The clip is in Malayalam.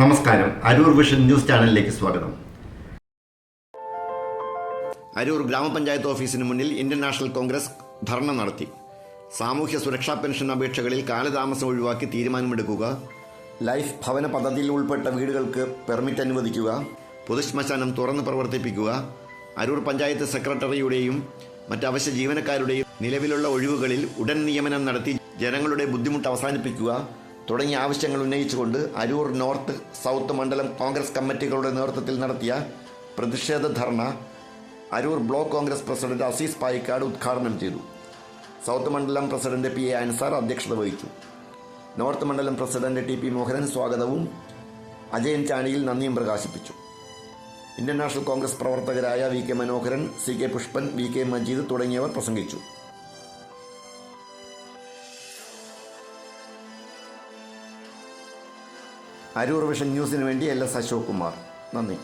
നമസ്കാരം. അരൂർ വിഷൻ ന്യൂസ് ചാനലിലേക്ക് സ്വാഗതം. അരൂർ ഗ്രാമപഞ്ചായത്ത് ഓഫീസിന് മുന്നിൽ ഇന്ത്യൻ നാഷണൽ കോൺഗ്രസ് ധർണ നടത്തി. സാമൂഹ്യ സുരക്ഷാ പെൻഷൻ അപേക്ഷകളിൽ കാലതാമസം ഒഴിവാക്കി തീരുമാനമെടുക്കുക. ലൈഫ് ഭവന പദ്ധതിയിൽ ഉൾപ്പെട്ട വീടുകൾക്ക് പെർമിറ്റ് അനുവദിക്കുക. പൊതുശ്മശാനം തുറന്ന് പ്രവർത്തിപ്പിക്കുക. അരൂർ പഞ്ചായത്ത് സെക്രട്ടറിയുടെയും മറ്റ് അവശ്യ ജീവനക്കാരുടെയും നിലവിലുള്ള ഒഴിവുകളിൽ ഉടൻ നിയമനം നടത്തി ജനങ്ങളുടെ ബുദ്ധിമുട്ട് അവസാനിപ്പിക്കുക. തുടങ്ങിയ ആവശ്യങ്ങൾ ഉന്നയിച്ചുകൊണ്ട് അരൂർ നോർത്ത് സൗത്ത് മണ്ഡലം കോൺഗ്രസ് കമ്മിറ്റികളുടെ നേതൃത്വത്തിൽ നടത്തിയ പ്രതിഷേധ ധർണ അരൂർ ബ്ലോക്ക് കോൺഗ്രസ് പ്രസിഡന്റ് അസീസ് പായിക്കാട് ഉദ്ഘാടനം ചെയ്തു. സൗത്ത് മണ്ഡലം പ്രസിഡന്റ് പി എ അൻസാർ അധ്യക്ഷത വഹിച്ചു. നോർത്ത് മണ്ഡലം പ്രസിഡന്റ് ടി പി മോഹനൻ സ്വാഗതവും അജയൻ ചാണിയിൽ നന്ദിയും പ്രകാശിപ്പിച്ചു. ഇന്ത്യൻ നാഷണൽ കോൺഗ്രസ് പ്രവർത്തകരായ V K Manoharan C K Pushpan V K Majeed തുടങ്ങിയവർ പ്രസംഗിച്ചു. അരൂർ വിഷൻ ന്യൂസിന് വേണ്ടി എൽ എസ് അശോക് കുമാർ. നന്ദി.